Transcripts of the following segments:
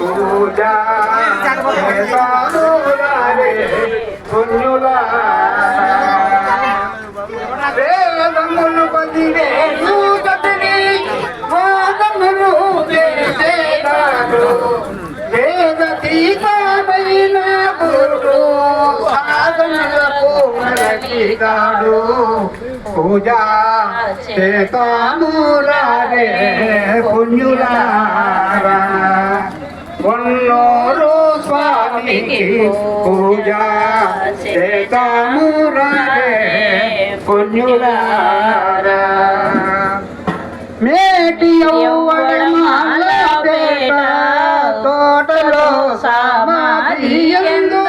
پوڄا ري ڪجهه لا పూజా చేతామురారే పుణ్యులారా. మేటి తోటలో సమాధియందు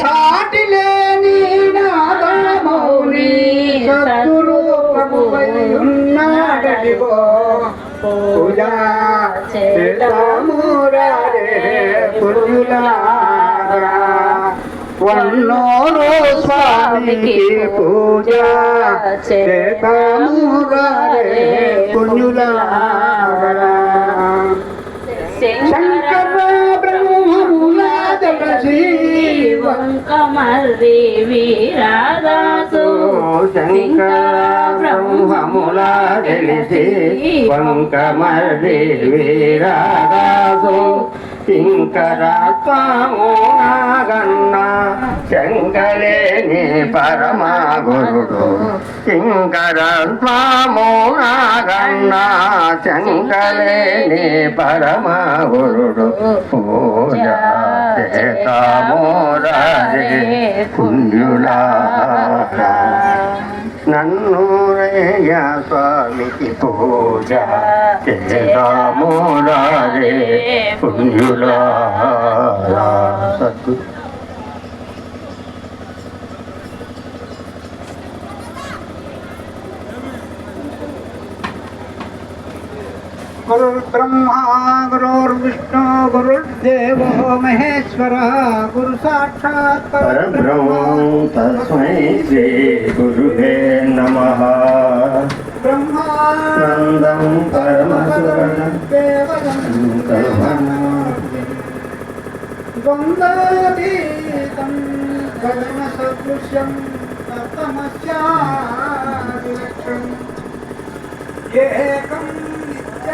సాటి లేని నాదమౌని సద్గురు ప్రభువై ఉన్నాడడిగో పూజ చేతామురారే పుణ్యులారా. వన్నోరు స్వామికి పూజ. చేతామురారే పుణ్యులారా. శంకర బ్రహ్మముల వీరాదాసు శంకర బ్రహ్మముల వంకమర్రి వీరాదాసు శంకర స్వామునాగన్న శంకరేని పరమ గురుడు శంకర స్వామునాగన్న శంకరేని పరమ గురుడు పూజ నన్ను రేయ స్వామికి పూజ చేదామోరే పుణ్యులారా. సద్గు गुरुर्ब्रह्मा गुरुर्विष्णु महेश्वर गुरु साक्षात परब्रह्म। तस्मै श्री गुरुवे नमः। ब्रह्मानन्दं परमसुवर्णदेवनं द्वन्द्वातीतं गगनसदृश्यं ततमस्या एकम्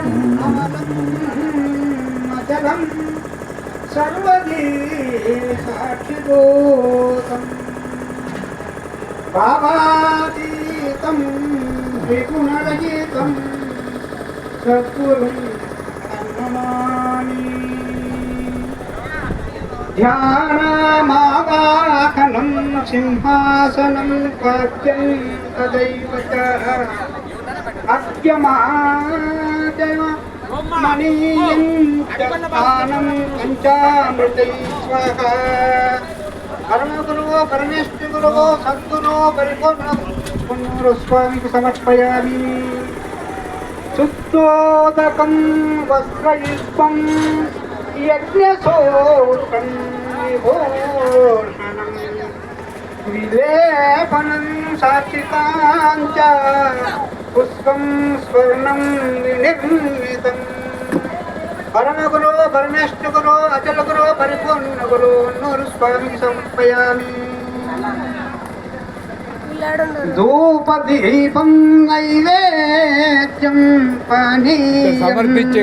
ఏకం అచలం సర్వదీ సాక్షిభూతం. భావాతీతం త్రిగుణరహితం సద్గురుం నమామి ధ్యానమావాహనం సింహాసనం పద్యం తదైవ చ అద్యమాదయ స్థానం పంచామృతై స్వహ పరమేశ్వర గురువో సద్గురో పరిపూర్ణ పునరు స్వామికి సమర్పయామి శుద్ధోదకం వస్త్రయుష్పం యజ్ఞసోత్రం విభూషణం విలేపనం సాక్షితాంచ పుష్పం స్వర్ణం నిర్మితం పరమ గురు పరమేశ్వర గురు అచల గురు పరిపూర్ణ గురు నూరు స్వామికి సమర్పయామి ధూపదీపం నైవేద్యం సమర్పించే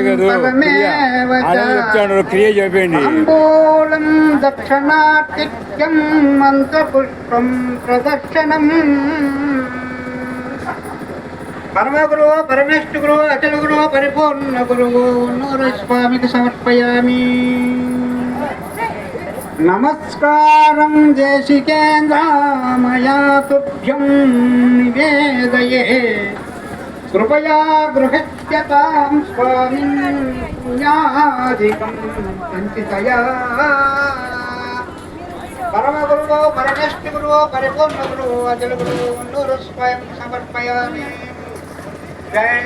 క్రియ చెప్పండి తాంబూలం దక్షిణాతిథ్యం మంత్రపుష్పం ప్రదక్షిణం పరమ గురువు పరమేష్ఠ గురువు అచల గురువు పరిపూర్ణ గురువు ఉన్నూరు స్వామికి సమర్పయామి. నమస్కారం దేశికేంద్రామయా తుభ్యం నివేదయే. కృపయా గృహత్యతాం స్వామిన్ పుణ్యాధికం సంచితయా పరమ గురువు పరమేశ్వర గురువు పరిపూర్ణ గురువు అజల గురువు నూరు స్వయం సమర్పయామి. জয়